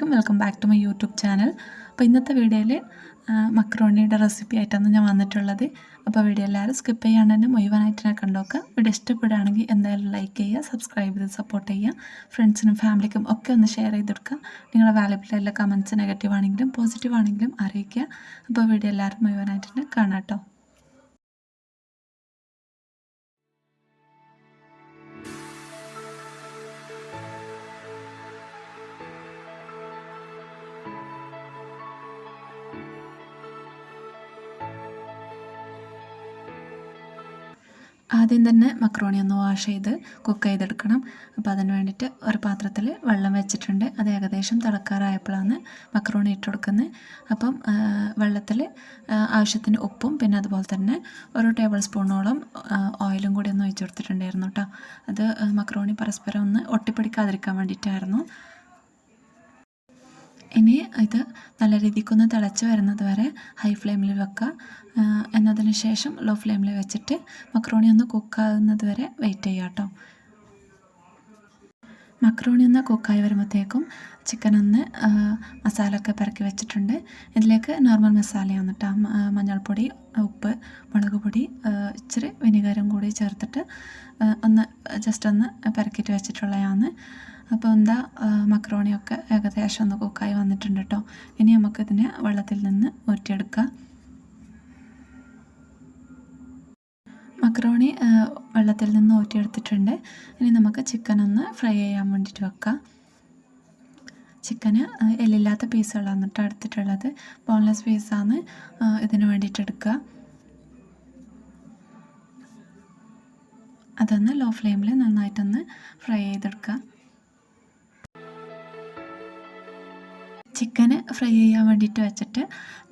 അലൈക്കും welcome back to my YouTube channel അപ്പോൾ ഇന്നത്തെ വീഡിയോയിൽ മക്രോണിയുടെ റെസിപ്പി ആയിട്ടാണ് ഞാൻ വന്നിട്ടുള്ളത്. അപ്പോൾ വീഡിയോ എല്ലാവരും സ്കിപ്പ് ചെയ്യാണ്ട് തന്നെ മുഴുവനായിട്ട് തന്നെ കണ്ടോക്കുക വീഡിയോ ഇഷ്ടപ്പെടുകയാണെങ്കിൽ എന്തായാലും ലൈക്ക് ചെയ്യുക സബ്സ്ക്രൈബ് ചെയ്ത് സപ്പോർട്ട് ചെയ്യുക. ഫ്രണ്ട്സിനും ഫാമിലിക്കും ഒക്കെ ഒന്ന് ഷെയർ ചെയ്ത് കൊടുക്കുക. നിങ്ങളുടെ വാലബിളിലെല്ലാം കമൻസ് നെഗറ്റീവ് ആണെങ്കിലും പോസിറ്റീവ് ആണെങ്കിലും അറിയിക്കുക. അപ്പോൾ വീഡിയോ എല്ലാവരും മുഴുവനായിട്ട് തന്നെ കാണാം കേട്ടോ. ആദ്യം തന്നെ മക്രോണി ഒന്ന് വാഷ് ചെയ്ത് കുക്ക് ചെയ്തെടുക്കണം. അപ്പോൾ അതിന് വേണ്ടിയിട്ട് ഒരു പാത്രത്തിൽ വെള്ളം വെച്ചിട്ടുണ്ട്. അത് ഏകദേശം തിളക്കാറായപ്പോഴാണ് മക്രോണി ഇട്ട് കൊടുക്കുന്നത്. അപ്പം വെള്ളത്തിൽ ആവശ്യത്തിന് ഉപ്പും പിന്നെ അതുപോലെ തന്നെ ഒരു ടേബിൾ സ്പൂണോളം ഓയിലും കൂടി ഒന്ന് ഒഴിച്ചു കൊടുത്തിട്ടുണ്ടായിരുന്നു കേട്ടോ അത് മക്രോണി പരസ്പരം ഒന്ന് ഒട്ടിപ്പിടിക്കാതിരിക്കാൻ വേണ്ടിയിട്ടായിരുന്നു. ഇനി ഇത് നല്ല രീതിക്കൊന്ന് തിളച്ച് വരുന്നത് വരെ ഹൈ ഫ്ലെയിമിൽ വെക്കുക. എന്നതിന് ശേഷം ലോ ഫ്ലെയിമിൽ വെച്ചിട്ട് മക്രോണി ഒന്ന് കുക്കാകുന്നത് വരെ വെയിറ്റ് ചെയ്യുക കേട്ടോ മക്രോണി ഒന്ന് കുക്കായി വരുമ്പോഴത്തേക്കും ചിക്കൻ ഒന്ന് മസാല ഒക്കെ പിറക്കി വെച്ചിട്ടുണ്ട്. ഇതിലേക്ക് നോർമൽ മസാലയാണ് കേട്ടോ മഞ്ഞൾപ്പൊടി ഉപ്പ് മുളക് പൊടി ഇച്ചിരി വിനിഗറും കൂടി ചേർത്തിട്ട് ഒന്ന് ജസ്റ്റ് ഒന്ന് പിറക്കിയിട്ട് വെച്ചിട്ടുള്ളതാണ് അപ്പോൾ എന്താ മക്രോണിയൊക്കെ ഏകദേശം ഒന്ന് കുക്കായി വന്നിട്ടുണ്ട് കേട്ടോ ഇനി നമുക്കിതിനെ വെള്ളത്തിൽ നിന്ന് ഊറ്റിയെടുക്കാം. മക്രോണി വെള്ളത്തിൽ നിന്ന് ഊറ്റിയെടുത്തിട്ടുണ്ട്. ഇനി നമുക്ക് ചിക്കൻ ഒന്ന് ഫ്രൈ ചെയ്യാൻ വേണ്ടിയിട്ട് വെക്കാം. ചിക്കന് എല്ലില്ലാത്ത പീസുകളാണ് കേട്ടോ എടുത്തിട്ടുള്ളത്. ബോൺലെസ് പീസാണ് ഇതിന് വേണ്ടിയിട്ട് എടുക്കുക. അതൊന്ന് ലോ ഫ്ലെയിമിൽ നന്നായിട്ടൊന്ന് ഫ്രൈ ചെയ്തെടുക്കുക. ചിക്കന് ഫ്രൈ ചെയ്യാൻ വേണ്ടിയിട്ട് വെച്ചിട്ട്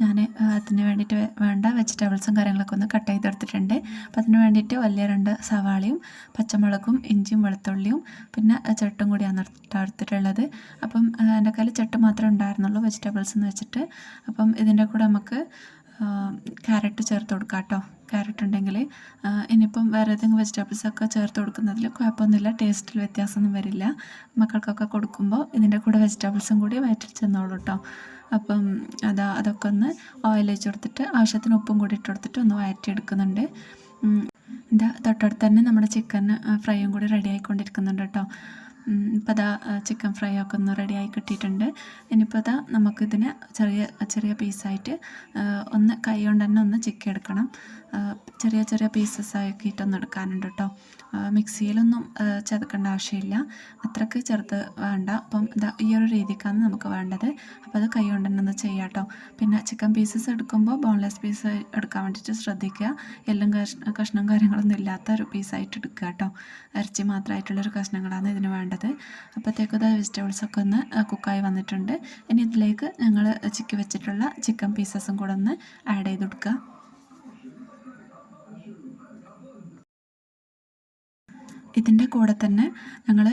ഞാൻ അതിന് വേണ്ടിയിട്ട് വേണ്ട വെജിറ്റബിൾസും കാര്യങ്ങളൊക്കെ ഒന്ന് കട്ട് ചെയ്തെടുത്തിട്ടുണ്ട് അപ്പോൾ അതിന് വേണ്ടിയിട്ട് വലിയ രണ്ട് സവാളയും പച്ചമുളകും ഇഞ്ചിയും വെളുത്തുള്ളിയും പിന്നെ ചട്ടും കൂടിയാണ് എടുത്തിട്ടുള്ളത്. അപ്പം എന്റെ കയ്യിൽ ചട്ട് മാത്രമേ ഉണ്ടായിരുന്നുള്ളൂ വെജിറ്റബിൾസ് എന്ന് വെച്ചിട്ട്. അപ്പം ഇതിന്റെ കൂടെ നമുക്ക് ക്യാരറ്റ് ചേർത്ത് കൊടുക്കാം കേട്ടോ. ക്യാരറ്റ് ഉണ്ടെങ്കിൽ ഇനിയിപ്പം വേറെ ഏതെങ്കിലും വെജിറ്റബിൾസ് ഒക്കെ ചേർത്ത് കൊടുക്കുന്നതിൽ കുഴപ്പമൊന്നുമില്ല ടേസ്റ്റിൽ വ്യത്യാസമൊന്നും വരില്ല. മക്കൾക്കൊക്കെ കൊടുക്കുമ്പോൾ ഇതിന്റെ കൂടെ വെജിറ്റബിൾസും കൂടി വയറ്റിൽ ചെന്നോളൂ കേട്ടോ അപ്പം അതാ അതൊക്കെ ഒന്ന് ഓയിൽ വെച്ച് കൊടുത്തിട്ട് ആവശ്യത്തിന് ഉപ്പും കൂടി ഇട്ട് കൊടുത്തിട്ട് ഒന്ന് വയറ്റിയെടുക്കുന്നുണ്ട്. എന്താ തൊട്ടടുത്ത് തന്നെ നമ്മുടെ ചിക്കൻ ഫ്രൈയും കൂടി റെഡി ആയിക്കൊണ്ടിരിക്കുന്നുണ്ട് കേട്ടോ ഇപ്പോൾ അതാ ചിക്കൻ ഫ്രൈ ഒക്കെ ഒന്ന് റെഡിയായി കിട്ടിയിട്ടുണ്ട്. ഇനിയിപ്പോൾ അതാ നമുക്കിതിന് ചെറിയ ചെറിയ പീസായിട്ട് ഒന്ന് കൈ കൊണ്ട് തന്നെ ഒന്ന് ചിക്കി എടുക്കണം. ചെറിയ ചെറിയ പീസസ് ആക്കിയിട്ടൊന്ന് എടുക്കാനുണ്ട് കേട്ടോ മിക്സിയിലൊന്നും ചതക്കേണ്ട ആവശ്യമില്ല. അത്രയ്ക്ക് ചെറുത് വേണ്ട. അപ്പം ഇതാ ഈ ഒരു രീതിക്കാണ് നമുക്ക് വേണ്ടത്. അപ്പോൾ അത് കൈ കൊണ്ട് തന്നെ ഒന്ന് ചെയ്യാം കേട്ടോ പിന്നെ ചിക്കൻ പീസസ് എടുക്കുമ്പോൾ ബോൺലെസ് പീസ് എടുക്കാൻ വേണ്ടിയിട്ട് ശ്രദ്ധിക്കുക. എല്ലാം കഷ്ണം കാര്യങ്ങളൊന്നും ഇല്ലാത്ത ഒരു പീസായിട്ട് എടുക്കുക കേട്ടോ ഇറച്ചി മാത്രമായിട്ടുള്ളൊരു കഷ്ണങ്ങളാണ് ഇതിന് വേണ്ടത്. അപ്പോഴത്തേക്കും വെജിറ്റബിൾസ് വെജിറ്റബിൾസൊക്കെ ഒന്ന് കുക്കായി വന്നിട്ടുണ്ട്. ഇനി ഇതിലേക്ക് ഞങ്ങൾ ചിക്കി വെച്ചിട്ടുള്ള ചിക്കൻ പീസസും കൂടെ ഒന്ന് ആഡ് ചെയ്ത് കൊടുക്കുക ഇതിന്റെ കൂടെ തന്നെ ഞങ്ങൾ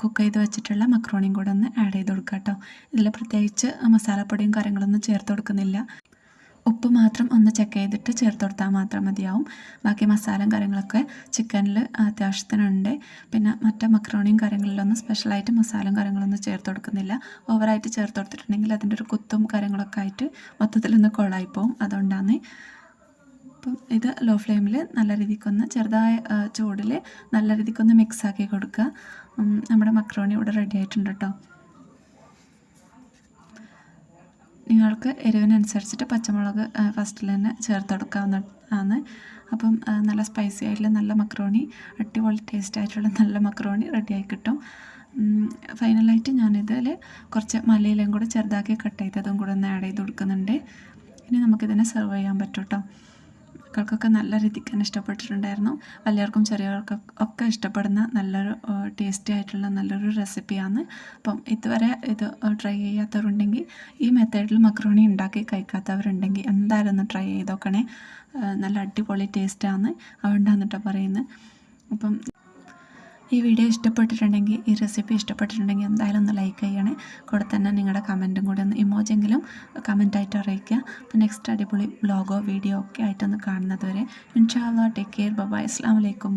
കുക്ക് ചെയ്ത് വെച്ചിട്ടുള്ള മക്രോണിയും കൂടെ ഒന്ന് ആഡ് ചെയ്ത് കൊടുക്കുക കേട്ടോ. ഇതിൽ പ്രത്യേകിച്ച് മസാലപ്പൊടിയും കാര്യങ്ങളൊന്നും ചേർത്ത് കൊടുക്കുന്നില്ല. ഉപ്പ് മാത്രം ഒന്ന് ചെക്ക് ചെയ്തിട്ട് ചേർത്ത് കൊടുത്താൽ മാത്രം മതിയാവും. ബാക്കി മസാലയും കാര്യങ്ങളൊക്കെ ചിക്കനിൽ അത്യാവശ്യത്തിനുണ്ട്. പിന്നെ മറ്റേ മക്രോണിയും കാര്യങ്ങളിലൊന്നും സ്പെഷ്യലായിട്ട് മസാലയും കാര്യങ്ങളൊന്നും ചേർത്ത് കൊടുക്കുന്നില്ല. ഓവറായിട്ട് ചേർത്ത് കൊടുത്തിട്ടുണ്ടെങ്കിൽ അതിന്റെ ഒരു കുത്തും കാര്യങ്ങളൊക്കെ ആയിട്ട് മൊത്തത്തിലൊന്ന് കൊളായിപ്പോവും അതുകൊണ്ടാണ് അപ്പം ഇത് ലോ ഫ്ലെയിമിൽ നല്ല രീതിക്കൊന്ന് ചെറുതായ ചൂടിൽ നല്ല രീതിക്കൊന്ന് മിക്സാക്കി കൊടുക്കുക. നമ്മുടെ മക്രോണി ഇവിടെ റെഡി ആയിട്ടുണ്ട് കേട്ടോ നിങ്ങൾക്ക് എരിവിനനുസരിച്ചിട്ട് പച്ചമുളക് ഫസ്റ്റിൽ തന്നെ ചേർത്തെടുക്കാവുന്ന ആണ്. അപ്പം നല്ല സ്പൈസി ആയിട്ടുള്ള നല്ല മക്രോണി അടിപൊളി ടേസ്റ്റ് ആയിട്ടുള്ള നല്ല മക്രോണി റെഡിയായി കിട്ടും. ഫൈനലായിട്ട് ഞാനിതിൽ കുറച്ച് മലയിലും കൂടെ ചെറുതാക്കി കട്ട് ചെയ്തതും കൂടെ ഒന്ന് ആഡ് ചെയ്ത് കൊടുക്കുന്നുണ്ട്. ഇനി നമുക്കിതിനെ സെർവ് ചെയ്യാൻ പറ്റും കേട്ടോ മക്കൾക്കൊക്കെ നല്ല രീതിക്ക് തന്നെ ഇഷ്ടപ്പെട്ടിട്ടുണ്ടായിരുന്നു. വലിയവർക്കും ചെറിയവർക്കും ഒക്കെ ഇഷ്ടപ്പെടുന്ന നല്ലൊരു ടേസ്റ്റി ആയിട്ടുള്ള നല്ലൊരു റെസിപ്പിയാണ് അപ്പം ഇതുവരെ ഇത് ട്രൈ ചെയ്യാത്തവരുണ്ടെങ്കിൽ ഈ മെത്തേഡിൽ മക്രോണി ഉണ്ടാക്കി കഴിക്കാത്തവരുണ്ടെങ്കിൽ എന്തായാലും ഒന്ന് ട്രൈ ചെയ്തോക്കണേ നല്ല അടിപൊളി ടേസ്റ്റാണ് അതുകൊണ്ടാണ് കേട്ടോ പറയുന്നത്. അപ്പം ഈ വീഡിയോ ഇഷ്ടപ്പെട്ടിട്ടുണ്ടെങ്കിൽ ഈ റെസിപ്പി ഇഷ്ടപ്പെട്ടിട്ടുണ്ടെങ്കിൽ എന്തായാലും ഒന്ന് ലൈക്ക് ചെയ്യണേ. കൂടെ തന്നെ നിങ്ങളുടെ കമന്റും കൂടി ഒന്ന് ഇമോജെങ്കിലും കമന്റായിട്ട് അറിയിക്കുക. അപ്പോൾ നെക്സ്റ്റ് അടിപൊളി വ്ലോഗോ വീഡിയോ ഒക്കെ ആയിട്ടൊന്ന് കാണുന്നത് വരെ. ഇൻഷാല്ല ടേക്ക് കെയർ ബൈ അസ്സാം വലൈക്കും